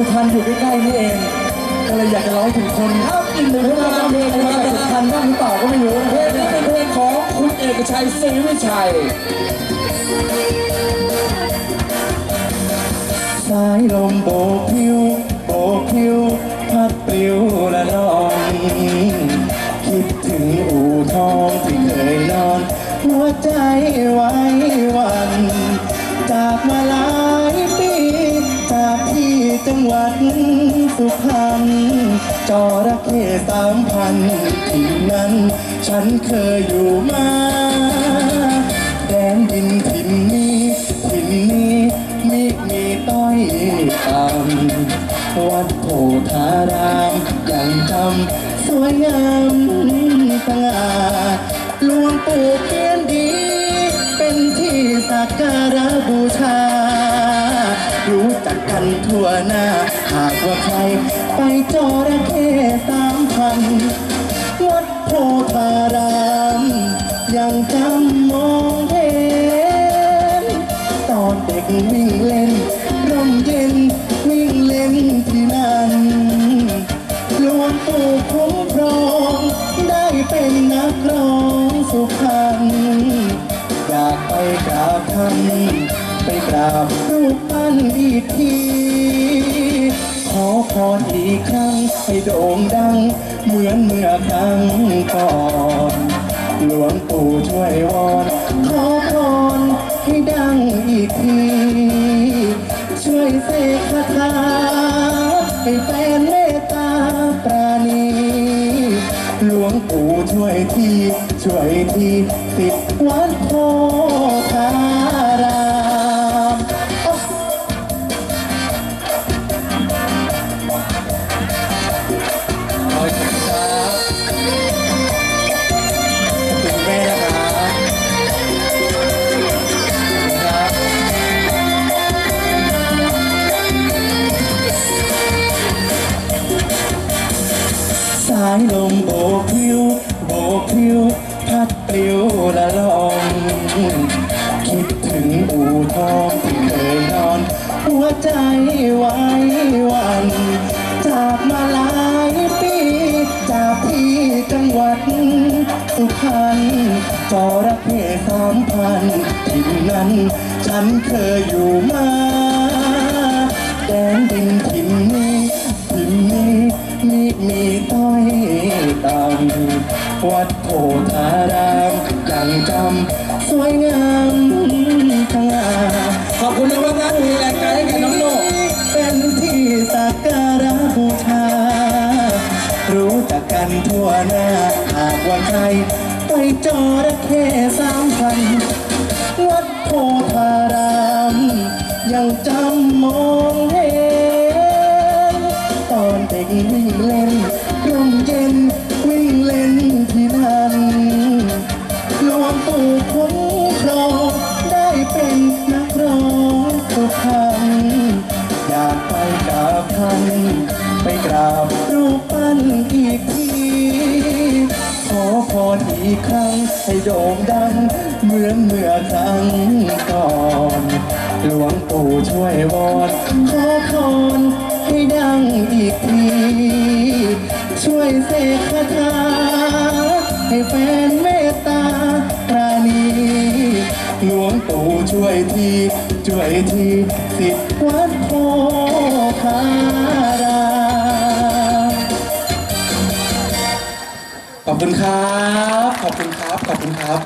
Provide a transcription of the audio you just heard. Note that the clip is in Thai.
สุพรรณอยู่ใกล้ๆนี่เองก็เลยอยากจะร้องถึงคนครับอีกหนึ่งผลงาเพลงมานะครับจาสุพรรณบ้างหรือเปล่าก็ไม่รู้เพลงนี้เป็นเพลงของคุณเอกชัยศรีวิชัยสายลมโบกพิวโบกพิวพัดปลิวละนองคิดถึงอู่ทองที่เคยนอน หัวใจไว้วัน จากมาหลาย วัดสุพรรณจระเข้สามพันที่นั้น ฉันเคยอยู่มาแดนดินถิ่นนี้ถิ่นนี้มีมีต้อยต่ำวัดโพธารามยังจำสวยงามสง่าหลวงปู่เพียนดี เป็นที่สักการะบูชา รู้จักกันทั่วหน้า หากว่าใคร ไปจอระเข้สามพัน วัดโพธารามยังจำมองเห็นตอนเด็กวิ่งเล่นร่มเย็นวิ่งเล่นที่นั่นหลวงปู่คุ้มครองได้เป็นนักร้องสุพรรณอยากไปกราบท่าน กราบรูปปั้นอีกที ขอพรอีกครั้งให้โด่งดัง เหมือนเมื่อครั้งก่อน หลวงปู่ช่วยวอน ขอพรให้ดังอีกที ช่วยเสกคาถาให้แฟนเมตตาปราณีหลวงปู่ช่วยที ช่วยทีสิทธิ์วัดโพธายลมโบกพิวโบกพิวพัดปลิวละลองคิดถึงอู่ทองที่เคยนอน หัวใจไว้วันจากมาหลายปี จากที่จังหวัดสุพรรณจระเข้สามพันที่นั้น ฉันเคยอยู่มา วัดโพธารามยังจำสวยงามทั้งอาขอบคุณนะครับนะมีแรงใจให้กับน้องโน่เป็นที่สักการะบูชา รู้จักกันทั่วหน้าหากว่าใครไปจอระเข้สามพันวัดโพธารามยังจำมองเห็นตอนเด็กวิ่งเล่นร่มเย็น วิ่งเล่นที่นั่นหลวงปู่คุ้มครองได้เป็นนักร้องสุพรรณอยากไปกราบท่านไปกราบรูปปั้นอีกทีขอพรอีกครั้งให้โด่งดัง เหมือนเมื่อครั้งก่อน หลวงปู่ช่วยวอนขอพรให้ดังอีกที เสกคาถาให้แฟนเมตตาปราณีหลวงปู่ช่วยทีช่วยทีสิทธิ์วัดโพคารามขอบคุณครับ ขอบคุณครับ ขอบคุณครับ